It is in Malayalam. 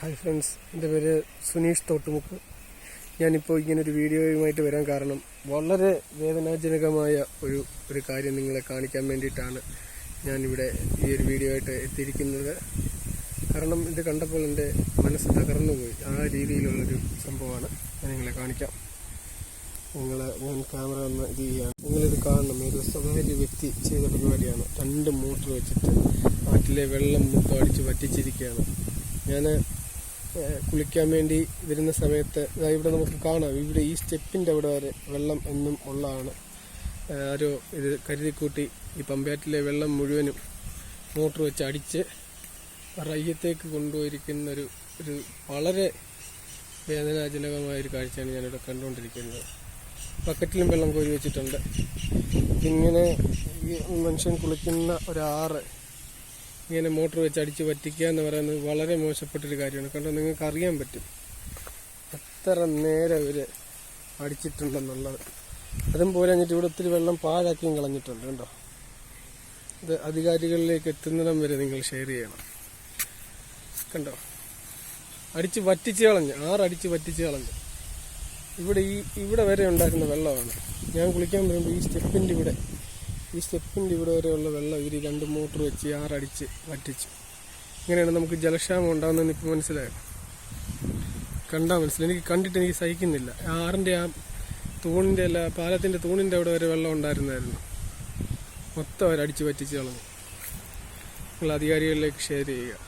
ഹായ് ഫ്രണ്ട്സ് എന്റെ പേര് സുനീഷ് തോട്ടുമുക്ക്. ഞാനിപ്പോൾ ഇങ്ങനൊരു വീഡിയോയുമായിട്ട് വരാൻ കാരണം വളരെ വേദനാജനകമായ ഒരു ഒരു കാര്യം നിങ്ങളെ കാണിക്കാൻ വേണ്ടിയിട്ടാണ് ഞാനിവിടെ ഈ ഒരു വീഡിയോ ആയിട്ട് എത്തിയിരിക്കുന്നത്. കാരണം ഇത് കണ്ടപ്പോൾ എന്റെ മനസ്സ് തകർന്നു പോയി. ആ രീതിയിലുള്ളൊരു സംഭവമാണ്. ഞാൻ നിങ്ങളെ കാണിക്കാം. നിങ്ങൾ ഞാൻ ക്യാമറ ഒന്ന് ഇത് ചെയ്യാണ് നിങ്ങളിത് കാണണം. ഒരു സ്വകാര്യ വ്യക്തി ചെയ്ത പരിപാടിയാണ്. രണ്ട് മോട്ടർ വെച്ചിട്ട് നാട്ടിലെ വെള്ളം മൊത്തം അടിച്ച് വറ്റിച്ചിരിക്കുകയാണ്. ഞാൻ കുളിക്കാൻ വേണ്ടി വരുന്ന സമയത്ത് ഇവിടെ നമുക്ക് കാണാം. ഇവിടെ ഈ സ്റ്റെപ്പിന്റെ അവിടെ വരെ വെള്ളം എന്നും ഉള്ളതാണ്. ഓരോ ഇത് കരുതിക്കൂട്ടി ഈ പമ്പയാറ്റിലെ വെള്ളം മുഴുവനും മോട്ടർ വെച്ച് അടിച്ച് റയ്യത്തേക്ക് കൊണ്ടുപോയിരിക്കുന്ന ഒരു ഒരു വളരെ വേദനാജനകമായ ഒരു കാഴ്ചയാണ് ഞാനിവിടെ കണ്ടുകൊണ്ടിരിക്കുന്നത്. ബക്കറ്റിലും വെള്ളം കോരി വെച്ചിട്ടുണ്ട്. ഇങ്ങനെ ഈ മനുഷ്യൻ കുളിക്കുന്ന ഒരാറ് ഇങ്ങനെ മോട്ടോർ വെച്ച് അടിച്ച് പറ്റിക്കുക എന്ന് പറയുന്നത് വളരെ മോശപ്പെട്ടൊരു കാര്യമാണ്. കാരണം നിങ്ങൾക്ക് അറിയാൻ പറ്റും. എത്ര നേരം ഇവർ അടിച്ചിട്ടുണ്ടെന്നുള്ളത്. അതും പോലെ കഴിഞ്ഞിട്ട് ഇവിടെ ഒത്തിരി വെള്ളം പാഴാക്കിയും കളഞ്ഞിട്ടുണ്ട് കേട്ടോ ഇത് അധികാരികളിലേക്ക് എത്തുന്നിടം വരെ നിങ്ങൾ ഷെയർ ചെയ്യണം. കണ്ടോ? അടിച്ച് വറ്റിച്ച് കളഞ്ഞു ആറടിച്ച് വറ്റിച്ച് കളഞ്ഞു. ഇവിടെ ഈ ഇവിടെ വരെ ഉണ്ടാക്കുന്ന വെള്ളമാണ്. ഞാൻ കുളിക്കാൻ വരുമ്പോൾ ഈ സ്റ്റെപ്പിന്റെ ഇവിടെ ഈ സ്റ്റെപ്പിന്റെ ഇവിടെ വരെയുള്ള വെള്ളം ഇവർ രണ്ട് മോട്ടർ വെച്ച് ആറടിച്ച് വറ്റിച്ചു. ഇങ്ങനെയാണ് നമുക്ക് ജലക്ഷാമം ഉണ്ടാകുന്നതെന്ന് ഇപ്പോൾ മനസ്സിലായത് കണ്ടാൽ മനസ്സിലായി. എനിക്ക് കണ്ടിട്ട് എനിക്ക് സഹിക്കുന്നില്ല. ആറിന്റെ ആ തൂണിന്റെ അല്ല പാലത്തിന്റെ തൂണിന്റെ അവിടെ വരെ വെള്ളം ഉണ്ടായിരുന്നായിരുന്നു. മൊത്തം അവരടിച്ച് വറ്റിച്ച് കളഞ്ഞു. നിങ്ങൾ അധികാരികളിലേക്ക് ഷെയർ ചെയ്യുക.